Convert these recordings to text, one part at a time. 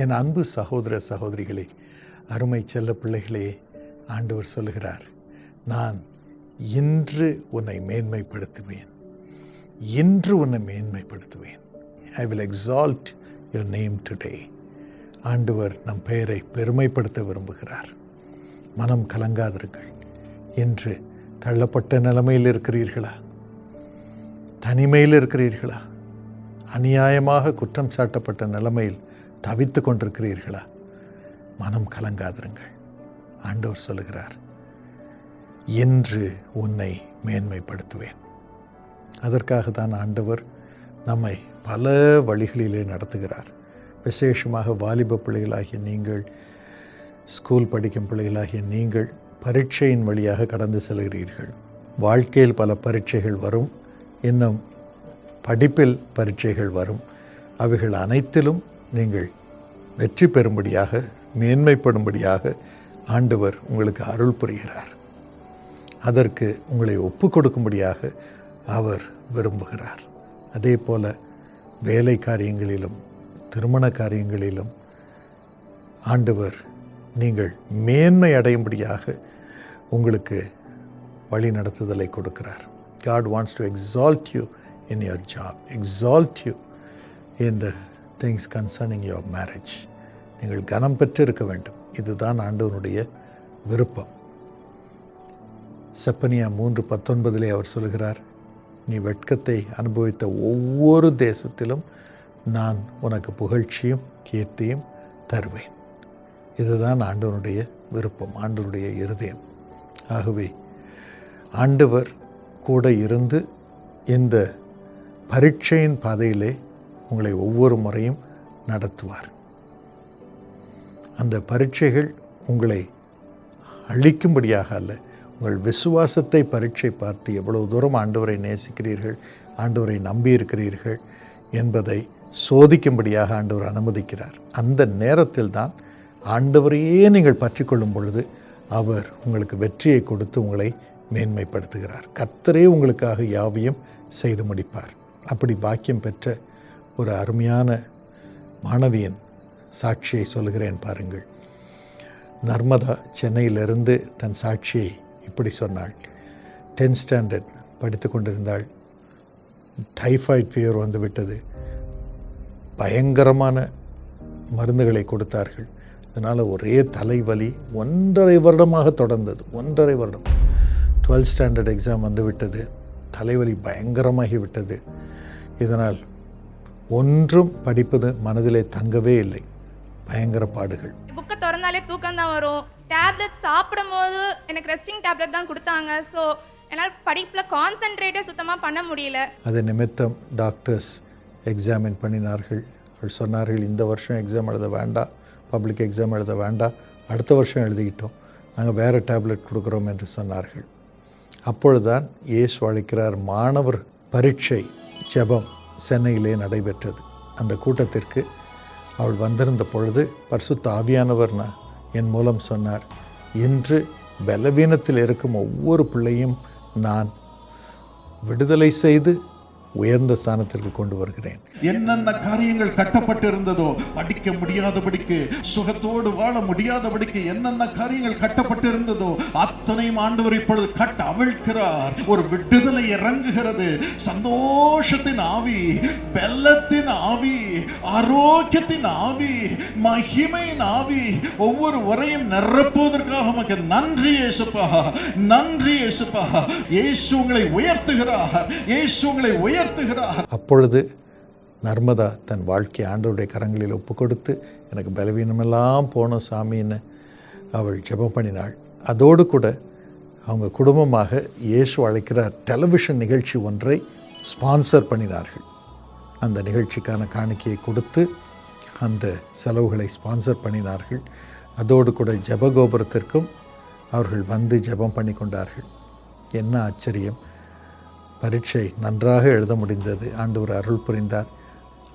என் அன்பு சகோதர சகோதரிகளே அருமை செல்ல பிள்ளைகளே ஆண்டவர் சொல்லுகிறார் நான் இன்று உன்னை மேன்மைப்படுத்துவேன். இன்று உன்னை மேன்மைப்படுத்துவேன். I will exalt your name today ஆண்டவர் நம் பெயரை பெருமைப்படுத்த விரும்புகிறார். மனம் கலங்காதிருங்கள். என்று தள்ளப்பட்ட நிலைமையில் இருக்கிறீர்களா? தனிமையில் இருக்கிறீர்களா? அநியாயமாக குற்றம் சாட்டப்பட்ட நிலைமையில் தவித்து கொண்டிருக்கிறீர்களா? மனம் கலங்காதிருங்கள். ஆண்டவர் சொல்லுகிறார் என்று உன்னை மேன்மைப்படுத்துவேன். அதற்காக தான் ஆண்டவர் நம்மை பல வழிகளிலே நடத்துகிறார். விசேஷமாக வாலிப பிள்ளைகளாகிய நீங்கள் ஸ்கூல் படிக்கும் பிள்ளைகளாகிய நீங்கள் பரீட்சையின் வழியாக கடந்து செல்கிறீர்கள். வாழ்க்கையில் பல பரீட்சைகள் வரும். இன்னும் படிப்பில் பரீட்சைகள் வரும். அவைகள் அனைத்திலும் நீங்கள் வெற்றி பெறும்படியாக மேன்மைப்படும்படியாக ஆண்டவர் உங்களுக்கு அருள் புரிகிறார். அதற்கு உங்களை ஒப்பு கொடுக்கும்படியாக அவர் விரும்புகிறார். அதே போல வேலை காரியங்களிலும் திருமண காரியங்களிலும் ஆண்டவர் நீங்கள் மேன்மை அடையும்படியாக உங்களுக்கு வழி நடத்துதலை கொடுக்கிறார். God wants to exalt you in your job exalt you in the things concerning your marriage நீங்கள் கனம் பெற்று இருக்க வேண்டும். இதுதான் ஆண்டவனுடைய விருப்பம். செப்பனியா மூன்று பத்தொன்பதிலே அவர் சொல்கிறார் நீ வெட்கத்தை அனுபவித்த ஒவ்வொரு தேசத்திலும் நான் உனக்கு புகழ்ச்சியும் கீர்த்தியும் தருவேன். இதுதான் ஆண்டவனுடைய விருப்பம் ஆண்டவனுடைய இருதயம். ஆகவே ஆண்டவர் கூட இருந்து இந்த பரீட்சையின் பாதையிலே உங்களை ஒவ்வொரு முறையும் நடத்துவார். அந்த பரீட்சைகள் உங்களை அழிக்கும்படியாக அல்ல உங்கள் விசுவாசத்தை பரீட்சை பார்த்து எவ்வளவு தூரம் ஆண்டவரை நேசிக்கிறீர்கள் ஆண்டவரை நம்பியிருக்கிறீர்கள் என்பதை சோதிக்கும்படியாக ஆண்டவர் அனுமதிக்கிறார். அந்த நேரத்தில் தான் ஆண்டவரையே நீங்கள் பற்றிக்கொள்ளும் பொழுது அவர் உங்களுக்கு வெற்றியை கொடுத்து உங்களை மேன்மைப்படுத்துகிறார். கர்த்தரே உங்களுக்காக யாவையும் செய்து முடிப்பார். அப்படி பாக்கியம் பெற்ற ஒரு அருமையான மாணவியின் சாட்சியை சொல்லுகிறேன் பாருங்கள். நர்மதா சென்னையிலிருந்து தன் சாட்சியை இப்படி சொன்னாள். டென்த் ஸ்டாண்டர்ட் படித்து கொண்டிருந்தாள். டைஃபாய்ட் ஃபீவர் வந்து விட்டது பயங்கரமான மருந்துகளை கொடுத்தார்கள். அதனால் ஒரே தலைவலி ஒன்றரை வருடமாக தொடர்ந்தது. ஒன்றரை வருடம். டுவெல்த் ஸ்டாண்டர்ட் எக்ஸாம் வந்து விட்டது தலைவலி பயங்கரமாகி விட்டது இதனால் ஒன்றும் படிப்பது மனதிலே தங்கவே இல்லை. பயங்கர பாடுகள். புக்கை திறந்தாலே தூக்கம் தான் வரும். டேப்லெட் சாப்பிடும் போது எனக்கு ரெஸ்டிங் டேப்லெட் தான் கொடுத்தாங்க. ஸோ என்னால் படிப்பில் கான்சென்ட்ரேட்டே சுத்தமாக பண்ண முடியல. அது நிமித்தம் டாக்டர்ஸ் எக்ஸாமின் பண்ணினார்கள். அவர்கள் சொன்னார்கள் இந்த வருஷம் எக்ஸாம் எழுத வேண்டாம் பப்ளிக் எக்ஸாம் எழுத வேண்டாம் அடுத்த வருஷம் எழுதிக்கிட்டோம். நாங்கள் வேறு டேப்லெட் கொடுக்குறோம் என்று சொன்னார்கள். அப்பொழுதுதான் இயேசு அழைக்கிறார் மாணவர் பரீட்சை ஜெபம். சென்னையிலே நடைபெற்றது. அந்த கூட்டத்திற்கு அவள் வந்திருந்த பொழுது பரிசுத்த ஆவியானவர் என் மூலம் சொன்னார் இன்று பலவீனத்தில் இருக்கும் ஒவ்வொரு பிள்ளையும் நான் விடுதலை செய்து உயர்ந்த ஸ்தானத்திற்கு கொண்டு வருகிறேன். என்னென்ன காரியங்கள் கட்டப்பட்டிருந்ததோ படிக்க முடியாதபடிக்கு சுகத்தோடு வாழ முடியாதபடிக்கு என்னென்ன காரியங்கள் கட்டப்பட்டிருந்ததோ அத்தனையும் ஆண்டவர் இப்பொழுது கட்ட அவிழ்க்கிறார். ஒரு விடுதலை இறங்குகிறது. சந்தோஷத்தின் ஆவி பெல்லத்தின் ஆவி ஆரோக்கியத்தின் ஆவி மகிமையின் ஆவி ஒவ்வொரு உரையும் நிரப்புவதற்காக உமக்கு நன்றி இயேசுப்பா. நன்றி இயேசுப்பா. இயேசு உங்களை உயர்த்துகிறார். இயேசு உங்களை உயர்த்துகிறார். அப்பொழுது நர்மதா தன் வாழ்க்கை ஆண்டவருடைய கரங்களில் ஒப்பு கொடுத்து எனக்கு பலவீனமெல்லாம் போன சாமின்னு அவள் ஜெபம் பண்ணினாள். அதோடு கூட அவங்க குடும்பமாக இயேசு அழைக்கிறார். டெலிவிஷன் நிகழ்ச்சி ஒன்றை ஸ்பான்சர் பண்ணினார்கள். அந்த நிகழ்ச்சிக்கான காணிக்கையை கொடுத்து அந்த செலவுகளை ஸ்பான்சர் பண்ணினார்கள். அதோடு கூட ஜெபகோபுரத்திற்கும் அவர்கள் வந்து ஜெபம் பண்ணி கொண்டார்கள் என்ன ஆச்சரியம். பரீட்சை நன்றாக எழுத முடிந்தது. ஆண்டவர் அருள் புரிந்தார்.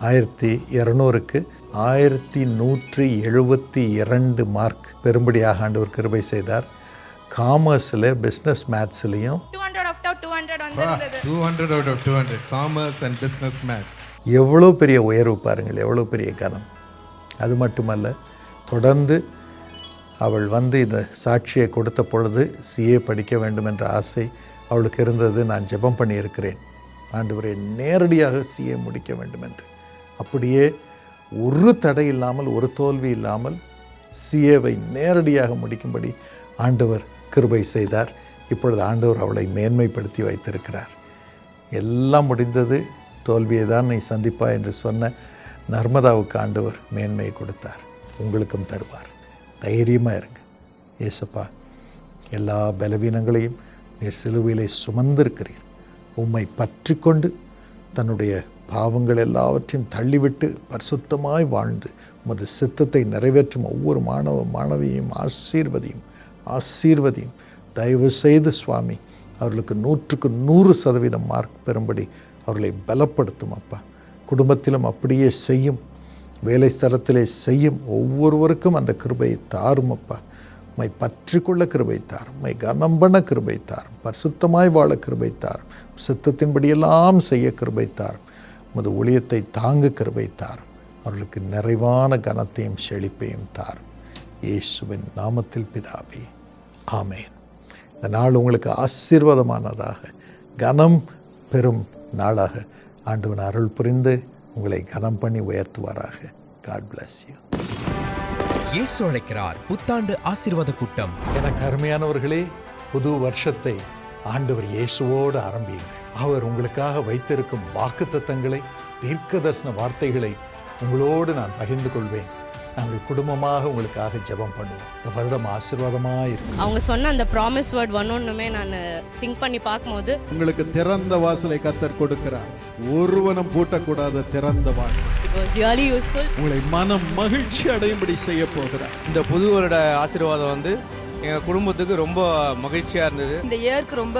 ஆயிரத்தி இரநூறுக்கு ஆயிரத்தி நூற்றி எழுபத்தி இரண்டு மார்க் பெரும்படியாக ஆண்டவர் கிருபை செய்தார். காமர்ஸில் business மேத்ஸ்லேயும் two hundred after two hundred வந்திருந்தது. 200 out of 200 commerce and business maths. எவ்வளோ பெரிய உயர்வு பாருங்கள் எவ்வளோ பெரிய கனம் அது மட்டுமல்ல தொடர்ந்து அவள் வந்து இந்த சாட்சியை கொடுத்த பொழுது சிஏ படிக்க வேண்டும் என்ற ஆசை அவளுக்கு இருந்தது நான் ஜெபம் பண்ணியிருக்கிறேன். ஆண்டவரே நேரடியாக சீயை முடிக்க வேண்டும் என்று அப்படியே ஒரு தடை இல்லாமல் ஒரு தோல்வி இல்லாமல் சிஏவை நேரடியாக முடிக்கும்படி ஆண்டவர் கிருபை செய்தார். இப்பொழுது ஆண்டவர் அவளை மேன்மைப்படுத்தி வைத்திருக்கிறார். எல்லாம் முடிந்தது தோல்வியை தான் நீ சந்திப்பா என்று சொன்ன நர்மதாவுக்கு ஆண்டவர் மேன்மையை கொடுத்தார். உங்களுக்கும் தருவார். தைரியமாக இருங்க. ஏசப்பா எல்லா பலவீனங்களையும் நீர் சிலுவையிலே சுமந்திருக்கிறீர். உம்மை பற்றி கொண்டு தன்னுடைய பாவங்கள் எல்லாவற்றையும் தள்ளிவிட்டு பரிசுத்தமாய் வாழ்ந்து உமது சித்தத்தை நிறைவேற்றும் ஒவ்வொரு மாணவ மாணவியையும் ஆசீர்வதியும் ஆசீர்வதியும். தயவு செய்து சுவாமி அவர்களுக்கு நூற்றுக்கு நூறு சதவீதம் மார்க் பெறும்படி அவர்களை பலப்படுத்தும் அப்பா. குடும்பத்திலும் அப்படியே செய்யும் வேலை ஸ்தலத்திலே செய்யும் ஒவ்வொருவருக்கும் அந்த கிருபையை தாரும் அப்பா. மை பற்றி கொள்ள கிருபை தாரும் மை கனம்பன கிருபை பரிசுத்தமாய் வாழ கிருபைத்தார் சித்தத்தின்படியெல்லாம் செய்ய கிருபைத்தார் உமது ஒளியத்தை தாங்க கிருபைத்தார் அவர்களுக்கு நிறைவான கனத்தையும் செழிப்பையும் தார். இயேசுவின் நாமத்தில் பிதாபி ஆமேன். இந்த நாள் உங்களுக்கு ஆசீர்வாதமானதாக கனம் பெறும் நாளாக ஆண்டவன் அருள் புரிந்து உங்களை கனம் பண்ணி உயர்த்துவாராக. காட் பிளஸ் யூ இயேசு அழைக்கிறார். புத்தாண்டு ஆசீர்வாத கூட்டம். எனக்கு அருமையானவர்களே புது வருஷத்தை ஆண்டவர் இயேசுவோடு ஆரம்பியுங்கள். அவர் உங்களுக்காக வைத்திருக்கும் வாக்குத்தத்தங்களை தீர்க்க தரிசன வார்த்தைகளை உங்களோடு நான் பகிர்ந்து கொள்வேன். நாங்கள் குடும்பமாக உங்களுக்காக ஜெபம் பண்ணுவோம். இந்த வருடம் ஆசீர்வாதமாக இருக்கும் அவங்க சொன்ன அந்த ப்ராமிஸ் வேர்ட் ஒன்னொன்றுமே நான் திங்க் பண்ணி பார்க்கும்போது உங்களுக்கு திறந்த வாசலை கத்தர் கொடுக்கிறார். ஒருவனும் பூட்டக்கூடாத திறந்த வாசல். வாஸ் ரியலி யூஸ்ஃபுல் உங்களை மனம் மகிழ்ச்சி அடையும்படி செய்ய போகிறார். இந்த புது வருட ஆசீர்வாதம் வந்து எங்கள் குடும்பத்துக்கு ரொம்ப மகிழ்ச்சியாக இருந்தது. இந்த இயருக்கு ரொம்ப